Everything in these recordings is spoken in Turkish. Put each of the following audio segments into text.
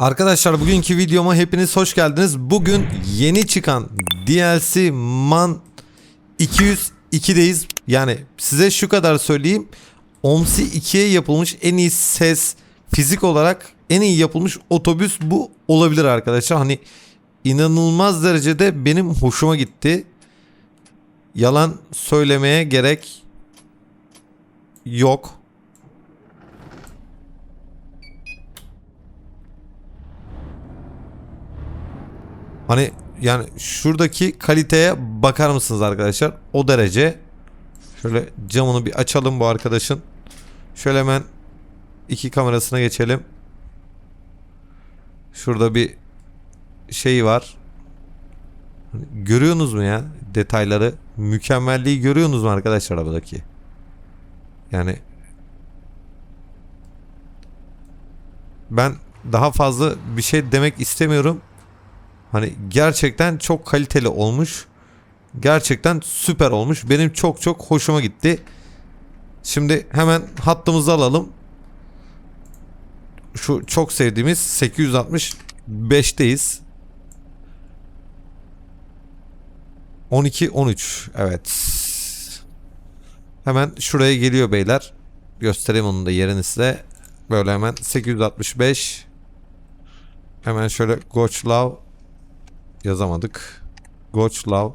Arkadaşlar bugünkü videoma hepiniz hoş geldiniz. Bugün yeni çıkan DLC Man 202'deyiz. Yani size şu kadar söyleyeyim. OMSI 2'ye yapılmış en iyi ses fizik olarak en iyi yapılmış otobüs bu olabilir arkadaşlar. Hani inanılmaz derecede benim hoşuma gitti. Yalan söylemeye gerek yok. Hani yani şuradaki kaliteye bakar mısınız arkadaşlar? O derece. Şöyle camını bir açalım bu arkadaşın. Şöyle hemen iki kamerasına geçelim. Şurada bir şey var. Hani Görüyorsunuz mu ya detayları? Mükemmelliği görüyorsunuz mu arkadaşlar arabadaki? Yani ben daha fazla bir şey demek istemiyorum. Hani gerçekten çok kaliteli olmuş. Gerçekten süper olmuş. Benim çok çok hoşuma gitti. Şimdi hemen hattımızı alalım. Şu çok sevdiğimiz 865'teyiz. 12 13 evet. Hemen şuraya geliyor beyler. Göstereyim onun da yerini size. Böyle hemen 865 Hemen şöyle Goçlav yazamadık. Goçlav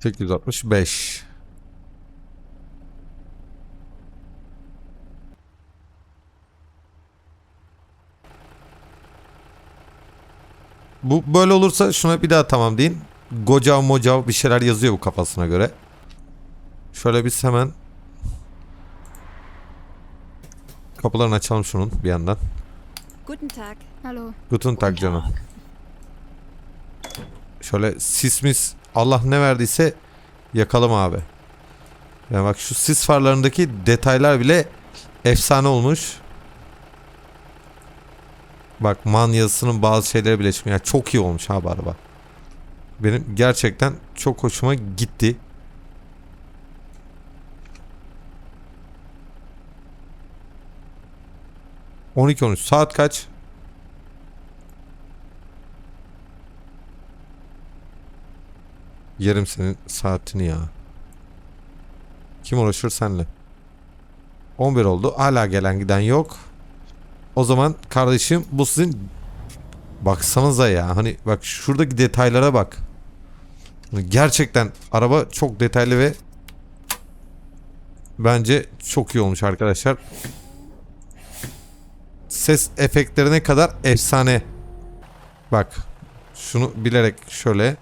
865 Bu böyle olursa şuna bir daha tamam deyin. Gocav mocav bir şeyler yazıyor bu kafasına göre. Şöyle biz hemen kapılarını açalım şunun bir yandan. Guten Tag. Hallo. Guten Tag canım. Şöyle sismis Allah ne verdiyse yakalım abi. Ya bak şu sis farlarındaki detaylar bile efsane olmuş. Bak man yazısının bazı şeyleri bile çıkmıyor. Yani çok iyi olmuş abi araba. Benim gerçekten çok hoşuma gitti. On iki on üç saat kaç? Yerim senin saatini ya. Kim uğraşır senle? 11 oldu. Hala gelen giden yok. O zaman kardeşim bu sizin baksanıza ya. Hani bak şuradaki detaylara bak. Hani Gerçekten araba çok detaylı ve bence çok iyi olmuş arkadaşlar. Ses efektlerine kadar efsane. Bak şunu bilerek şöyle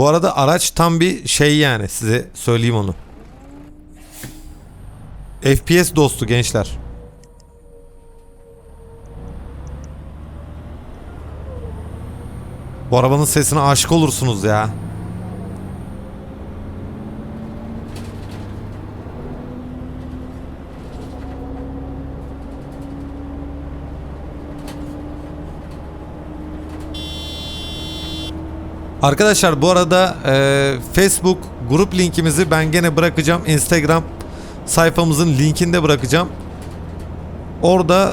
Bu arada araç tam bir şey yani size söyleyeyim onu. FPS dostu gençler. Bu arabanın sesine aşık olursunuz ya. Arkadaşlar bu arada e, Facebook grup linkimizi ben gene bırakacağım. Instagram sayfamızın linkini de bırakacağım. Orada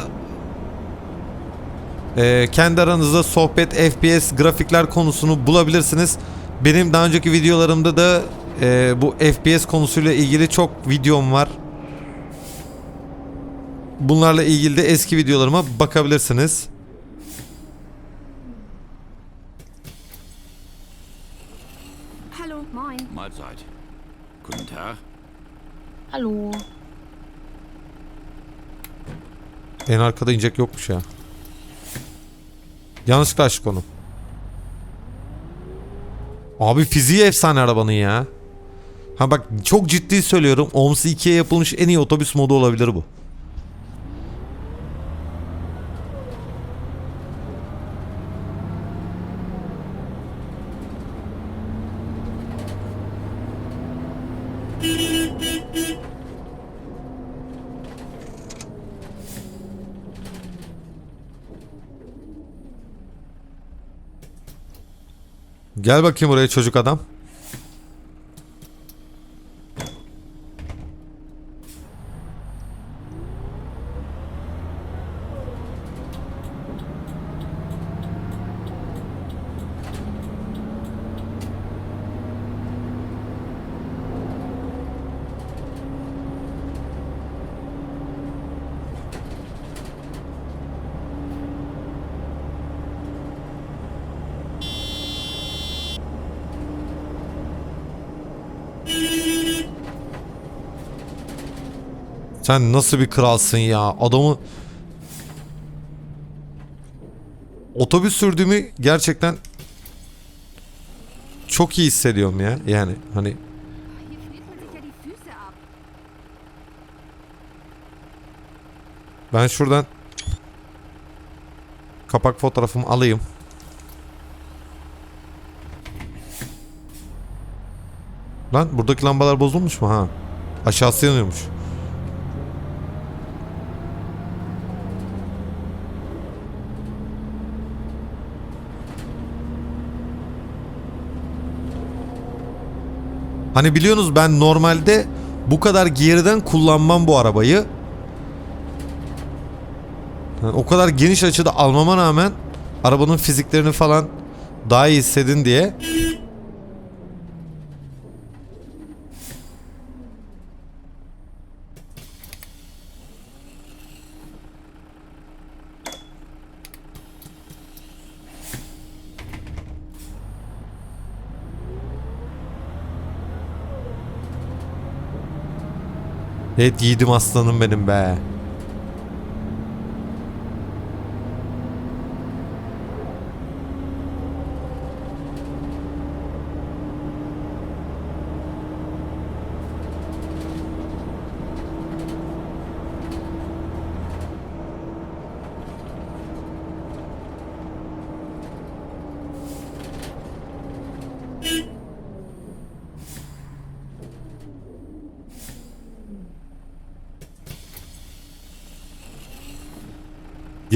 e, kendi aranızda sohbet, FPS, grafikler konusunu bulabilirsiniz. Benim daha önceki videolarımda da e, bu FPS konusuyla ilgili çok videom var. Bunlarla ilgili de eski videolarıma bakabilirsiniz. Hallo. Moin. Mahlzeit. Guten Tag. Hallo. En arkada inecek yokmuş ya. Yanlışlıkla açtık onu. Abi fiziği efsane arabanın ya. Ha bak çok ciddi söylüyorum. OMSI 2'ye yapılmış en iyi otobüs modu olabilir bu. Gel bakayım buraya çocuk adam. Sen nasıl bir kralsın ya? Adamı otobüs sürdüğümü gerçekten çok iyi hissediyorum ya. Yani hani ben şuradan kapak fotoğrafımı alayım. Lan buradaki lambalar bozulmuş mu ha? Aşağısı yanıyormuş. Hani biliyorsunuz ben normalde bu kadar geriden kullanmam bu arabayı. Yani o kadar geniş açıda almama rağmen arabanın fiziklerini falan daha iyi hissedin diye Evet yiğidim aslanım benim be.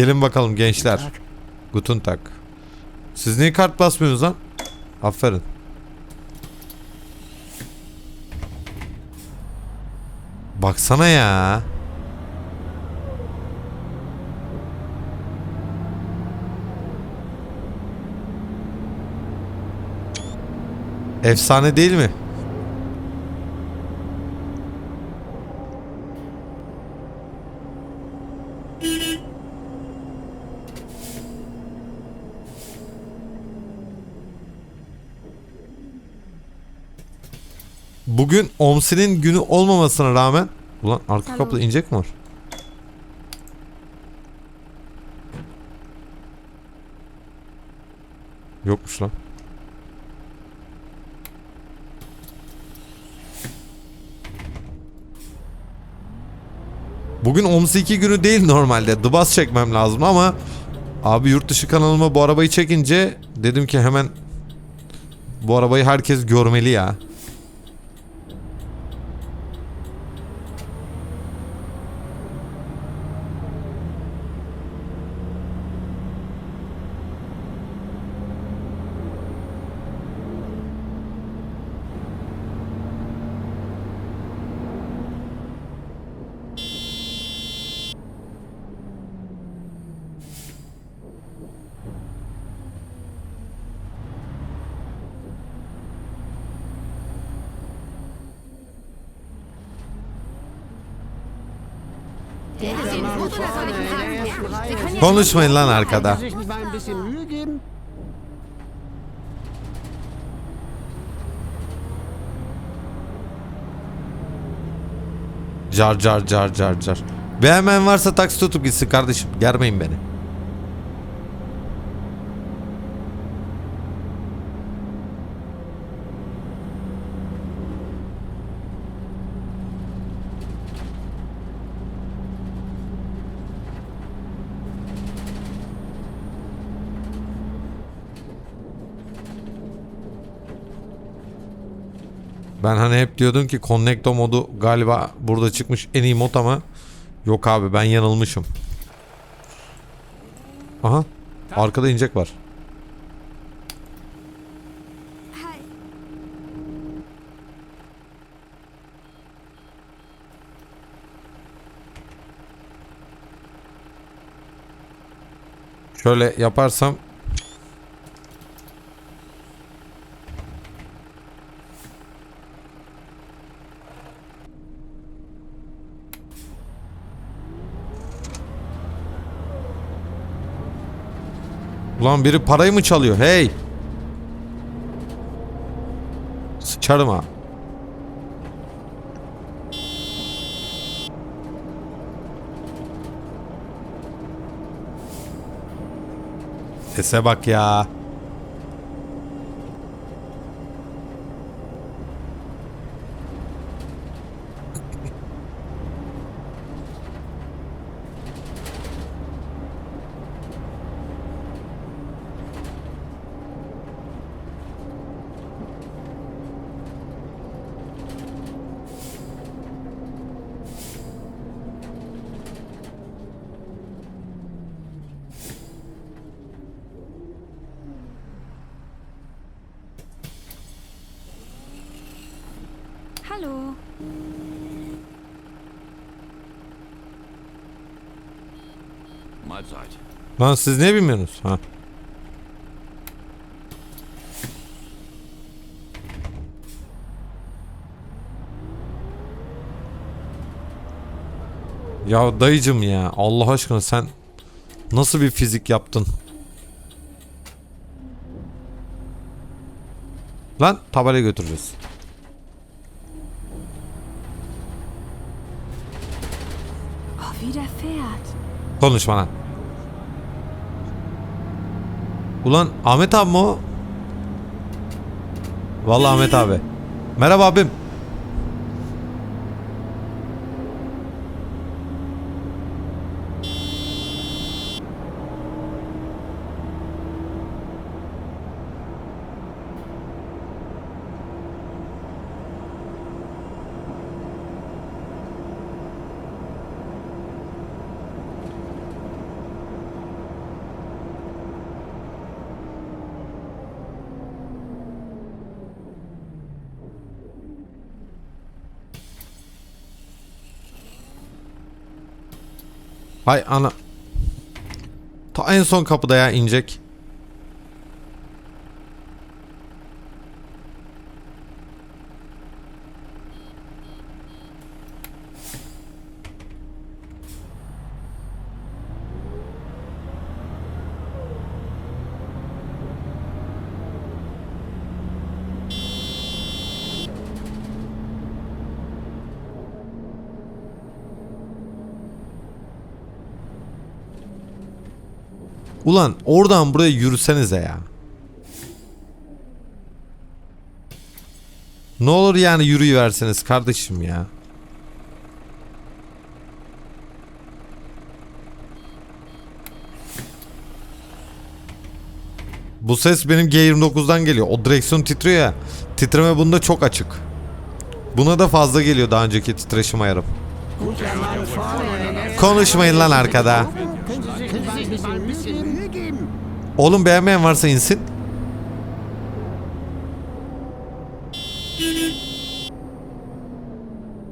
Gelin bakalım gençler. Guten Tag. Siz niye kart basmıyorsunuz lan? Aferin. Baksana ya. Efsane değil mi? Bugün Omsi'nin günü olmamasına rağmen Ulan arka kapıda inecek mi var? Yokmuş lan. Bugün Omsi 2 günü değil normalde. The Bus çekmem lazım ama abi yurt dışı kanalıma bu arabayı çekince dedim ki hemen bu arabayı herkes görmeli ya. Konuşmayın lan arkada. Car car car car car. Beğenmeyen varsa taksi tutup gitsin kardeşim. Germeyin beni. Ben hani hep diyordum ki Connecto modu galiba burada çıkmış en iyi mod ama yok abi ben yanılmışım. Aha arkada inecek var. Şöyle yaparsam Ulan biri parayı mı çalıyor? Hey! Sıçarım ha. Sese bak ya. Hallo. Mahlzeit. Lan siz ne bilmiyorsunuz? Ha. Ya dayıcım ya Allah aşkına sen nasıl bir fizik yaptın? Lan tabelayı götüreceğiz. Oh. Konuşma lan. Ulan Ahmet abi mi o? Vallahi Ahmet abi. Merhaba abim. Hay ana. Ta en son kapıda ya inecek. Ulan oradan buraya yürüsenize ya. Ne olur yani yürüyüverseniz kardeşim ya. Bu ses benim G29'dan geliyor. O direksiyon titriyor ya. Titreme bunda çok açık. Buna da fazla geliyor daha önceki titreşim ayarım. Konuşmayın lan arkada. Oğlum beğenmeyen varsa insin.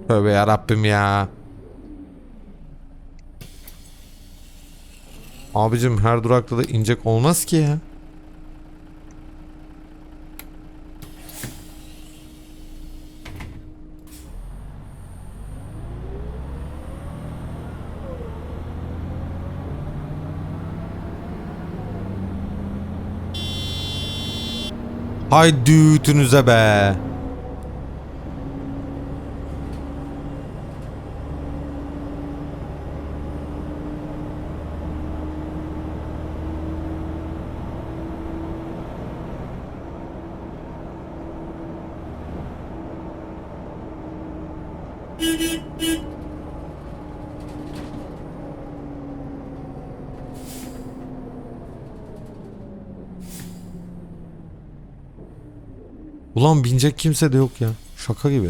Tövbe yarabbim ya. Abicim her durakta da inecek olmaz ki ya. Hay düğütünüze be. Ulan binecek kimse de yok ya. Şaka gibi.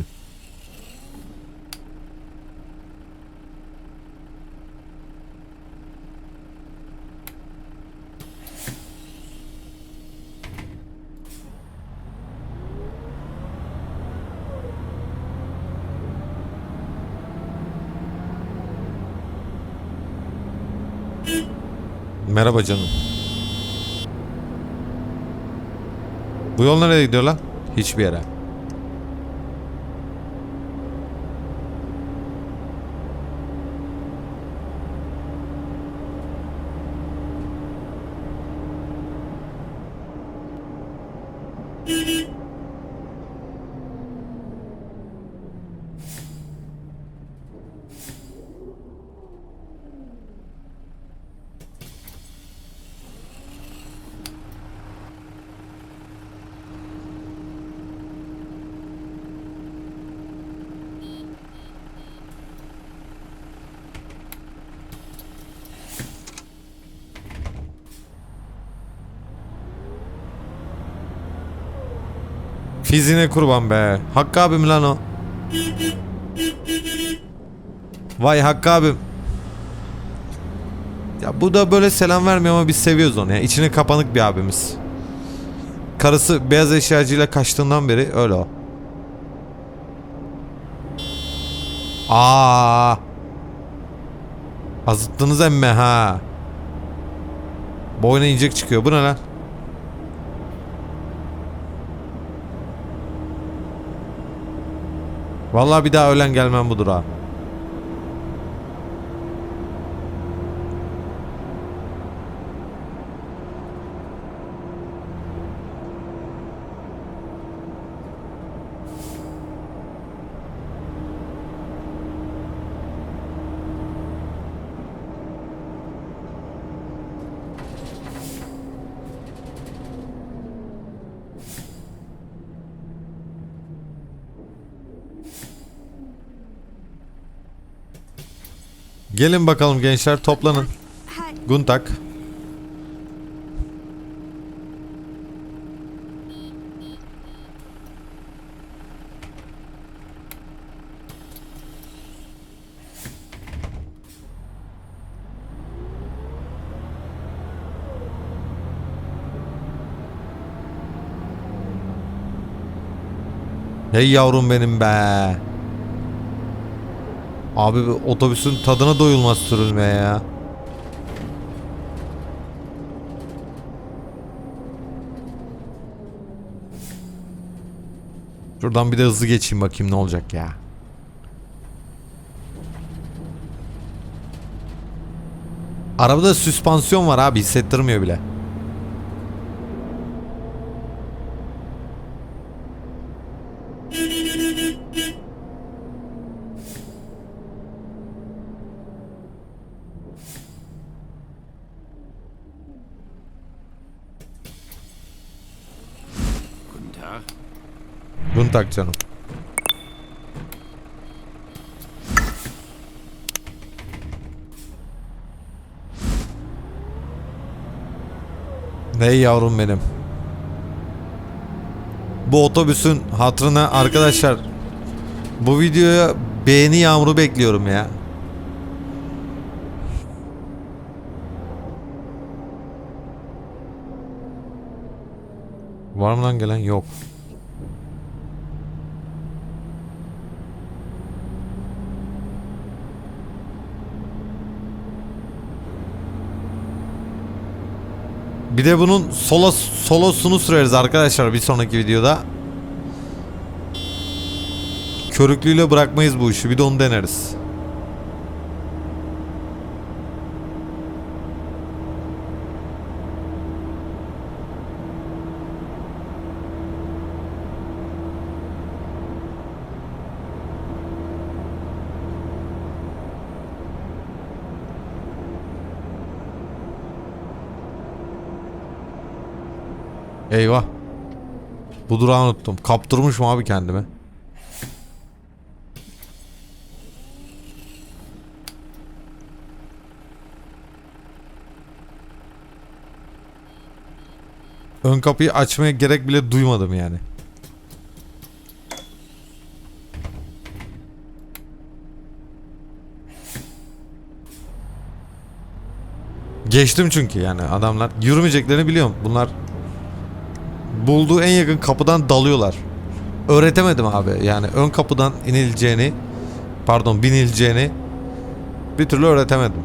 Merhaba canım. Bu yol nereye gidiyor lan? Hiçbir yere. Fizine kurban be. Hakkı abim lan o. Vay Hakkı abim. Ya bu da böyle selam vermiyor ama biz seviyoruz onu ya. İçine kapanık bir abimiz. Karısı beyaz eşyacıyla kaçtığından beri öyle o. Aa. Azıttınız emme ha. Boyuna incek çıkıyor. Bu ne lan? Vallahi bir daha ölen gelmem bu durağa. Gelin bakalım gençler toplanın. Guntak. Hey yavrum benim be. Abi otobüsün tadına doyulmaz sürülmeye ya. Şuradan bir de hızlı geçeyim bakayım ne olacak ya. Arabada süspansiyon var abi hissettirmiyor bile. Guten Tag. Guntak canım. Hey yavrum benim. Bu otobüsün hatırına arkadaşlar bu videoya beğeni yağmuru bekliyorum ya. Var mı lan gelen? Yok. Bir de bunun solo solosunu süreriz arkadaşlar bir sonraki videoda. Körüklüyle bırakmayız bu işi. Bir de onu deneriz. Eyvah. Bu durağı unuttum. Kaptırmışım abi kendimi. Ön kapıyı açmaya gerek bile duymadım yani. Geçtim çünkü yani adamlar yürümeyeceklerini biliyorum. Bunlar bulduğu en yakın kapıdan dalıyorlar. Öğretemedim abi. Yani ön kapıdan inileceğini pardon binileceğini bir türlü öğretemedim.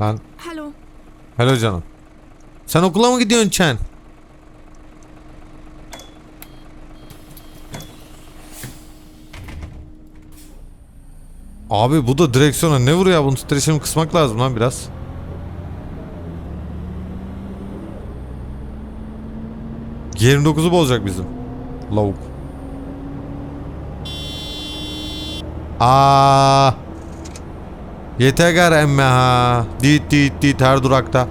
Lan Hallo. hello canım. Sen okula mı gidiyorsun Çen? Abi bu da direksiyona ne vuruyor? Bunun titreşimi kısmak lazım lan biraz. G29'u bozacak bizim. Lavuk. Aa. Yeter emme ha. Dit dit dit her durakta.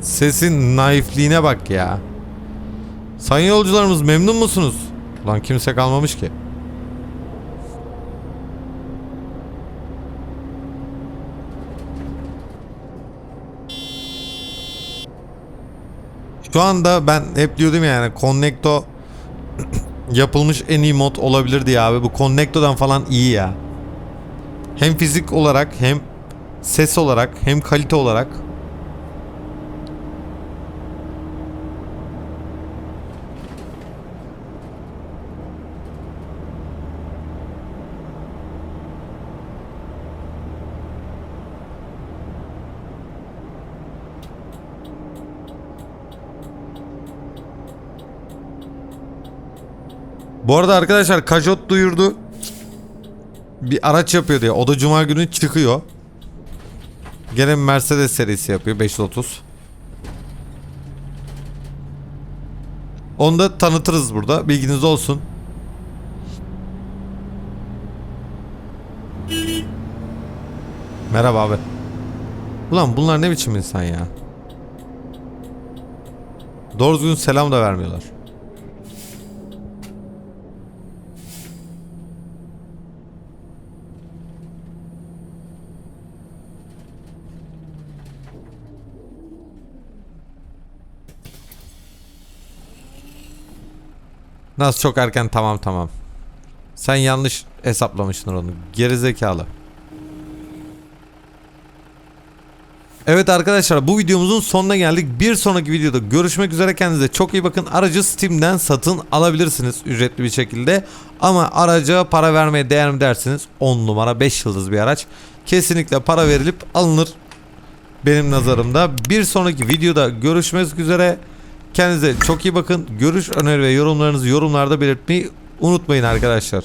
Sesin naifliğine bak ya. Sayın yolcularımız memnun musunuz? Lan kimse kalmamış ki. Şu anda ben hep diyordum yani Connecto yapılmış en iyi mod olabilir diye abi. Bu Connecto'dan falan iyi ya. Hem fizik olarak hem ses olarak hem kalite olarak Bu arada arkadaşlar Kajot duyurdu. Bir araç yapıyor diye. O da cuma günü çıkıyor. Gene Mercedes serisi yapıyor 530. Onu da tanıtırız burada. Bilginiz olsun. Merhaba abi. Ulan bunlar ne biçim insan ya? Doğru düzgün selam da vermiyorlar. Nasıl çok erken tamam tamam. Sen yanlış hesaplamışsın onu. Gerizekalı. Evet arkadaşlar bu videomuzun sonuna geldik. Bir sonraki videoda görüşmek üzere. Kendinize çok iyi bakın. Aracı Steam'den satın alabilirsiniz ücretli bir şekilde. Ama araca para vermeye değer mi dersiniz? 10 numara 5 yıldız bir araç. Kesinlikle para verilip alınır. Benim nazarımda. Bir sonraki videoda görüşmek üzere. Kendinize çok iyi bakın. Görüş, öneri ve yorumlarınızı yorumlarda belirtmeyi unutmayın arkadaşlar.